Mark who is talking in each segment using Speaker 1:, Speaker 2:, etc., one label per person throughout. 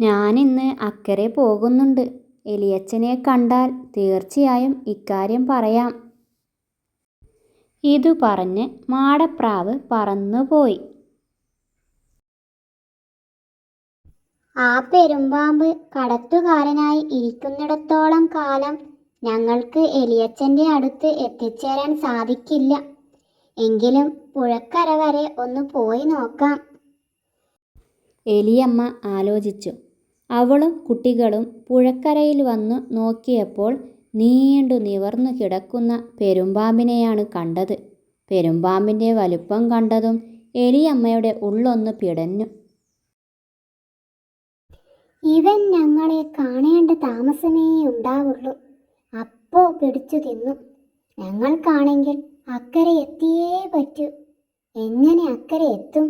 Speaker 1: ഞാനിന്ന് അക്കരെ പോകുന്നുണ്ട്. എലിയച്ചനെ കണ്ടാൽ തീർച്ചയായും ഇക്കാര്യം പറയാം. ഇതു പറഞ്ഞ് മാടപ്രാവ് പറന്നുപോയി.
Speaker 2: ആ പെരുമ്പാമ്പ് കടത്തുകാരനായി ഇരിക്കുന്നിടത്തോളം കാലം ഞങ്ങൾക്ക് എലിയച്ചന്റെ അടുത്ത് എത്തിച്ചേരാൻ സാധിക്കില്ല. എങ്കിലും പുഴക്കര വരെ ഒന്ന് പോയി നോക്കാം.
Speaker 1: എലിയമ്മ ആലോചിച്ചു. അവളും കുട്ടികളും പുഴക്കരയിൽ വന്നു നോക്കിയപ്പോൾ നീണ്ടു നിവർന്നു കിടക്കുന്ന പെരുമ്പാമ്പിനെയാണ് കണ്ടത്. പെരുമ്പാമ്പിന്റെ വലുപ്പം കണ്ടതും എലിയമ്മയുടെ ഉള്ളൊന്ന് പിടഞ്ഞു.
Speaker 2: ഇവൻ ഞങ്ങളെ കാണേണ്ട താമസമേ ഉണ്ടാവുള്ളൂ. അപ്പോ പിടിച്ചു തിന്നു. ഞങ്ങൾക്കാണെങ്കിൽ അക്കരെ എത്തിയേ പറ്റൂ. എങ്ങനെ അക്കരെ എത്തും?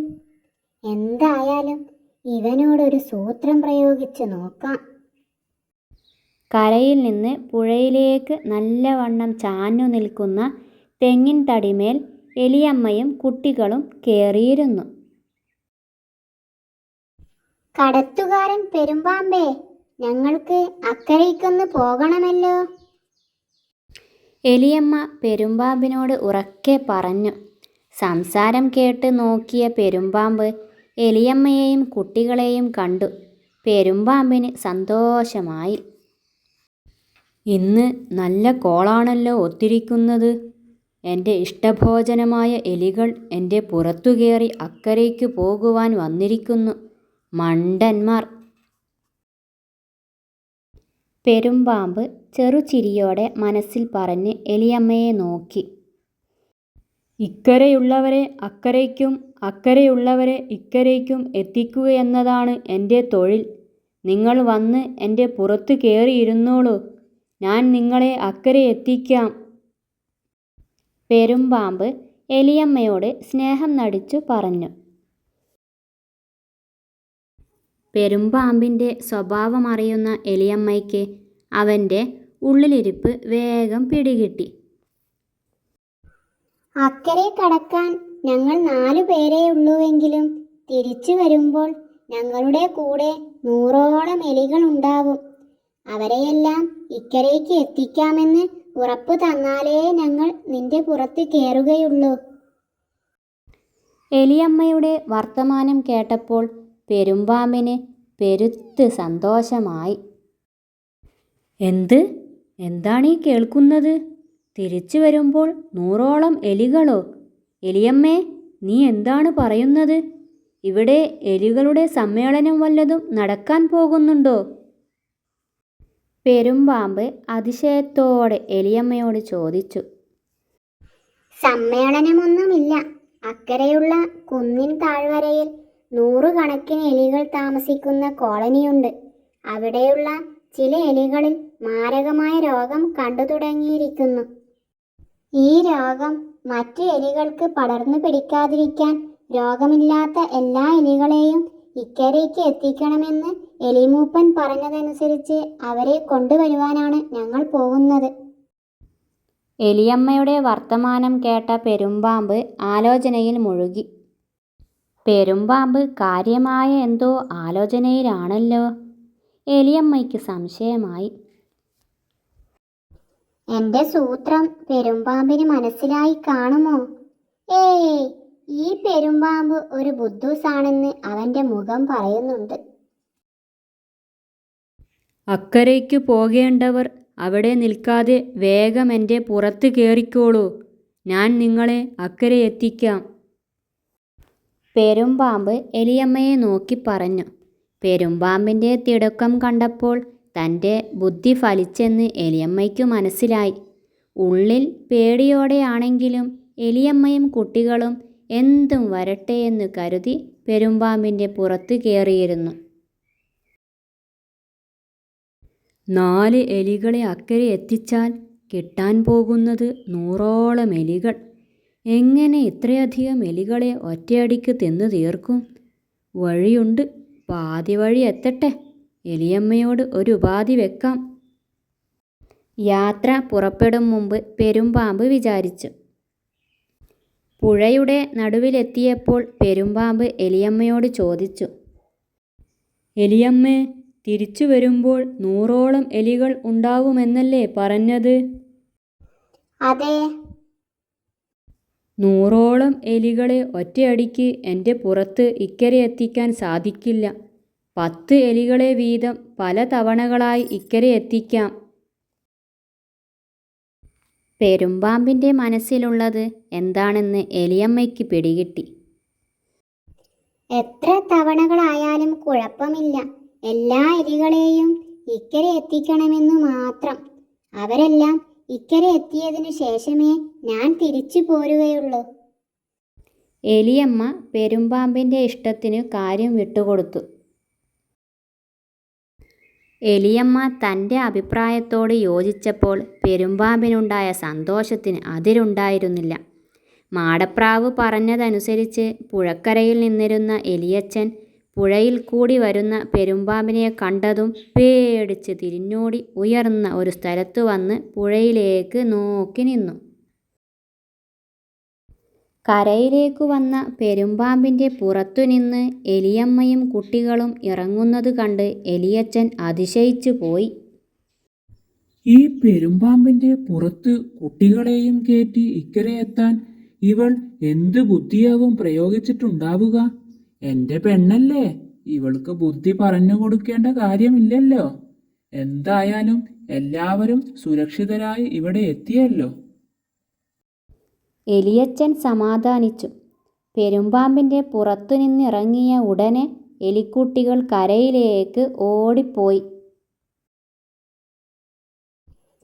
Speaker 2: എന്തായാലും ഇവനോടൊരു സൂത്രം പ്രയോഗിച്ച് നോക്കാം.
Speaker 1: കരയിൽ നിന്ന് പുഴയിലേക്ക് നല്ലവണ്ണം ചാഞ്ഞു നിൽക്കുന്ന തെങ്ങിൻ തടിമേൽ എലിയമ്മയും കുട്ടികളും കയറിയിരുന്നു
Speaker 2: കടത്തുകാരൻ പെരുമ്പാമ്പേ ഞങ്ങൾക്ക് അക്കരയ്ക്കൊന്ന് പോകണമല്ലോ.
Speaker 1: എലിയമ്മ പെരുമ്പാമ്പിനോട് ഉറക്കെ പറഞ്ഞു. സംസാരം കേട്ട് നോക്കിയ പെരുമ്പാമ്പ് എലിയമ്മയെയും കുട്ടികളെയും കണ്ടു. പെരുമ്പാമ്പിന് സന്തോഷമായി. ഇന്ന് നല്ല കോളാണല്ലോ ഒത്തിരിക്കുന്നത്. എന്റെ ഇഷ്ടഭോജനമായ എലികൾ എന്റെ പുറത്തു കയറി അക്കരയ്ക്ക് പോകുവാൻ വന്നിരിക്കുന്നു. മണ്ടന്മാർ. പെരുമ്പാമ്പ് ചെറുചിരിയോടെ മനസ്സിൽ പറഞ്ഞ് എലിയമ്മയെ നോക്കി. ഇക്കരെയുള്ളവരെ അക്കരയ്ക്കും അക്കരെയുള്ളവരെ ഇക്കരയ്ക്കും എത്തിക്കുകയെന്നതാണ് എന്റെ തൊഴിൽ. നിങ്ങൾ വന്ന് എന്റെ പുറത്ത് കയറിയിരുന്നോളൂ. ഞാൻ നിങ്ങളെ അക്കരെ എത്തിക്കാം. പെരുമ്പാമ്പ് എലിയമ്മയോട് സ്നേഹം നടിച്ചു പറഞ്ഞു. പെരുമ്പാമ്പിന്റെ സ്വഭാവമറിയുന്ന എലിയമ്മയ്ക്ക് അവന്റെ ഉള്ളിലിരിപ്പ് വേഗം പിടികിട്ടി.
Speaker 2: അക്കരെ കടക്കാൻ ഞങ്ങൾ നാലു പേരേ ഉള്ളുവെങ്കിലും തിരിച്ചു വരുമ്പോൾ ഞങ്ങളുടെ കൂടെ നൂറോളം എലികൾ ഉണ്ടാവും. അവരെയെല്ലാം ഇക്കരയ്ക്ക് എത്തിക്കാമെന്ന് ഉറപ്പു തന്നാലേ ഞങ്ങൾ നിന്റെ പുറത്ത് കയറുകയുള്ളൂ
Speaker 1: എലിയമ്മയുടെ വർത്തമാനം കേട്ടപ്പോൾ പെരുമ്പാമ്പിന് പെരുത്ത് സന്തോഷമായി. എന്ത്? എന്താണീ കേൾക്കുന്നത്? തിരിച്ചു വരുമ്പോൾ നൂറോളം എലികളോ എലിയമ്മേ നീ എന്താണ് പറയുന്നത്? ഇവിടെ എലികളുടെ സമ്മേളനം വല്ലതും നടക്കാൻ പോകുന്നുണ്ടോ പെരുമ്പാമ്പ് അതിശയത്തോടെ എലിയമ്മയോട് ചോദിച്ചു.
Speaker 2: സമ്മേളനമൊന്നുമില്ല. അക്കരെയുള്ള കുന്നിൻ താഴ്വരയിൽ നൂറുകണക്കിന് എലികൾ താമസിക്കുന്ന കോളനിയുണ്ട്. അവിടെയുള്ള ചില എലികളിൽ മാരകമായ രോഗം കണ്ടു തുടങ്ങിയിരിക്കുന്നു ഈ രോഗം മറ്റ് എലികൾക്ക് പടർന്നു പിടിക്കാതിരിക്കാൻ രോഗമില്ലാത്ത എല്ലാ എലികളെയും ഇക്കരയ്ക്ക് എത്തിക്കണമെന്ന് എലിമൂപ്പൻ പറഞ്ഞതനുസരിച്ച് അവരെ കൊണ്ടുവരുവാനാണ് ഞങ്ങൾ പോകുന്നത്.
Speaker 1: എലിയമ്മയുടെ വർത്തമാനം കേട്ട പെരുമ്പാമ്പ് ആലോചനയിൽ മുഴുകി. പെരുമ്പാമ്പ് കാര്യമായ എന്തോ ആലോചനയിലാണല്ലോ? എലിയമ്മയ്ക്ക് സംശയമായി.
Speaker 2: എന്റെ സൂത്രം പെരുമ്പാമ്പിന് മനസ്സിലായി കാണുമോ? ഏയ് ഈ പെരുമ്പാമ്പ് ഒരു ബുദ്ധൂസാണെന്ന് അവന്റെ മുഖം പറയുന്നുണ്ട്.
Speaker 1: അക്കരയ്ക്ക് പോകേണ്ടവർ അവിടെ നിൽക്കാതെ വേഗം എന്റെ പുറത്ത് കയറിക്കോളൂ ഞാൻ നിങ്ങളെ അക്കരെ എത്തിക്കാം. പെരുമ്പാമ്പ് എലിയമ്മയെ നോക്കി പറഞ്ഞു. പെരുമ്പാമ്പിന്റെ തിടുക്കം കണ്ടപ്പോൾ തന്റെ ബുദ്ധി ഫലിച്ചെന്ന് എലിയമ്മയ്ക്കു മനസ്സിലായി. ഉള്ളിൽ പേടിയോടെയാണെങ്കിലും എലിയമ്മയും കുട്ടികളും എന്തും വരട്ടെ എന്ന് കരുതി പെരുമ്പാമ്പിന്റെ പുറത്ത് കയറിയിരുന്നു. നാല് എലികളെ അക്കരെ എത്തിച്ചാൽ കിട്ടാൻ പോകുന്നത് നൂറോളം എലികൾ. എങ്ങനെ ഇത്രയധികം എലികളെ ഒറ്റയടിക്ക് തിന്നു തീർക്കും? വഴിയുണ്ട്. പാതി വഴി എത്തട്ടെ. എലിയമ്മയോട് ഒരു ഉപാധി വെക്കാം. യാത്ര പുറപ്പെടും മുമ്പ് പെരുമ്പാമ്പ് വിചാരിച്ചു. പുഴയുടെ നടുവിലെത്തിയപ്പോൾ പെരുമ്പാമ്പ് എലിയമ്മയോട് ചോദിച്ചു. എലിയമ്മേ തിരിച്ചു വരുമ്പോൾ നൂറോളം എലികൾ ഉണ്ടാവുമെന്നല്ലേ പറഞ്ഞത്?
Speaker 2: അതെ.
Speaker 1: നൂറോളം എലികളെ ഒറ്റയടിക്ക് എന്റെ പുറത്ത് ഇക്കരെ എത്തിക്കാൻ സാധിക്കില്ല. പത്ത് എലികളെ വീതം പല തവണകളായി ഇക്കരെ എത്തിക്കാം. പെരുമ്പാമ്പിന്റെ മനസ്സിലുള്ളത് എന്താണെന്ന് എലിയമ്മയ്ക്ക് പിടികിട്ടി.
Speaker 2: എത്ര തവണകളായാലും കുഴപ്പമില്ല. എല്ലാ എലികളെയും ഇക്കരെ എത്തിക്കണമെന്ന് മാത്രം. അവരെല്ലാം ഇക്കരെ എത്തിയതിനു ശേഷമേ ഞാൻ തിരിച്ചു പോരുകയുള്ളൂ.
Speaker 1: എലിയമ്മ പെരുമ്പാമ്പിന്റെ ഇഷ്ടത്തിന് കാര്യം വിട്ടുകൊടുത്തു. എലിയമ്മ തന്റെ അഭിപ്രായത്തോട് യോജിച്ചപ്പോൾ പെരുമ്പാമ്പിനുണ്ടായ സന്തോഷത്തിന് അതിരുണ്ടായിരുന്നില്ല. മാടപ്രാവ് പറഞ്ഞതനുസരിച്ച് പുഴക്കരയിൽ നിന്നിരുന്ന എലിയച്ചൻ പുഴയിൽ കൂടി വരുന്ന പെരുമ്പാമ്പിനെ കണ്ടതും പേടിച്ച് തിരിഞ്ഞോടി ഉയർന്ന ഒരു സ്ഥലത്തു വന്ന് പുഴയിലേക്ക് നോക്കി നിന്നു. കരയിലേക്കു വന്ന പെരുമ്പാമ്പിന്റെ പുറത്തുനിന്ന് എലിയമ്മയും കുട്ടികളും ഇറങ്ങുന്നത് കണ്ട് എലിയച്ചൻ അതിശയിച്ചു പോയി.
Speaker 3: ഈ പെരുമ്പാമ്പിന്റെ പുറത്ത് കുട്ടികളെയും കയറ്റി ഇക്കരെ എത്താൻ ഇവൾ എന്ത് ബുദ്ധിയാവും പ്രയോഗിച്ചിട്ടുണ്ടാവുക? എന്റെ പെണ്ണല്ലേ ഇവൾക്ക് ബുദ്ധി പറഞ്ഞു കൊടുക്കേണ്ട കാര്യമില്ലല്ലോ. എന്തായാലും എല്ലാവരും സുരക്ഷിതരായി ഇവിടെ എത്തിയല്ലോ.
Speaker 1: എലിയച്ചൻ സമാധാനിച്ചു. പെരുമ്പാമ്പിന്റെ പുറത്തുനിന്നിറങ്ങിയ ഉടനെ എലിക്കുട്ടികൾ കരയിലേക്ക് ഓടിപ്പോയി.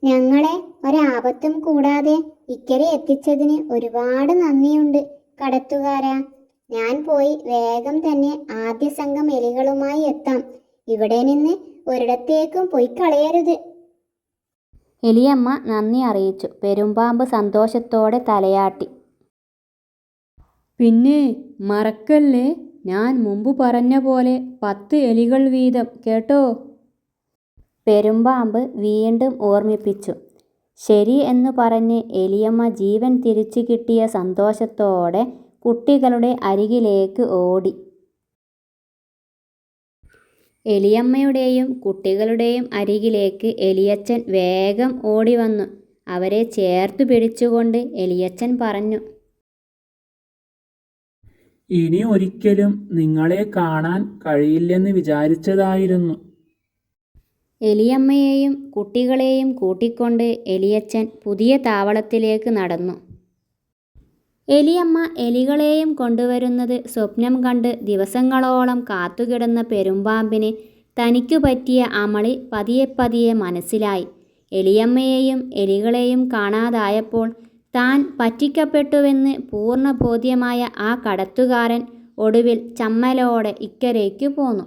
Speaker 2: ഞങ്ങളെ ഒരാപത്തും കൂടാതെ ഇക്കരെ എത്തിച്ചതിന് ഒരുപാട് നന്ദിയുണ്ട് കടത്തുകാരാ. ഞാൻ പോയി വേഗം തന്നെ ആദ്യ സംഘം എലികളുമായി എത്താം. ഇവിടെ നിന്ന് ഒരിടത്തേക്കും പോയി കളയരുത്
Speaker 1: എലിയമ്മ നന്ദി അറിയിച്ചു. പെരുമ്പാമ്പ് സന്തോഷത്തോടെ തലയാട്ടി. പിന്നെ മറക്കല്ലേ? ഞാൻ മുമ്പ് പറഞ്ഞ പോലെ പത്ത് എലികൾ വീതം കേട്ടോ? പെരുമ്പാമ്പ് വീണ്ടും ഓർമ്മിപ്പിച്ചു. ശരി എന്ന് പറഞ്ഞ് എലിയമ്മ ജീവൻ തിരിച്ചു കിട്ടിയ സന്തോഷത്തോടെ കുട്ടികളുടെ അരികിലേക്ക് ഓടി. എലിയമ്മയുടെയും കുട്ടികളുടെയും അരികിലേക്ക് എലിയച്ചൻ വേഗം ഓടി വന്നു അവരെ ചേർത്തു പിടിച്ചുകൊണ്ട് എലിയച്ചൻ പറഞ്ഞു.
Speaker 3: ഇനി ഒരിക്കലും നിങ്ങളെ കാണാൻ കഴിയില്ലെന്ന് വിചാരിച്ചതായിരുന്നു.
Speaker 1: എലിയമ്മയെയും കുട്ടികളെയും കൂട്ടിക്കൊണ്ട് എലിയച്ചൻ പുതിയ താവളത്തിലേക്ക് നടന്നു. എലിയമ്മ എലികളെയും കൊണ്ടുവരുന്നത് സ്വപ്നം കണ്ട് ദിവസങ്ങളോളം കാത്തുകിടന്ന പെരുമ്പാമ്പിന് തനിക്കു പറ്റിയ അമളി പതിയെ പതിയെ മനസ്സിലായി. എലിയമ്മയെയും എലികളെയും കാണാതായപ്പോൾ താൻ പറ്റിക്കപ്പെട്ടുവെന്ന് പൂർണ ബോധ്യമായ ആ കടത്തുകാരൻ ഒടുവിൽ ചമ്മലോടെ ഇക്കരയ്ക്കു പോന്നു.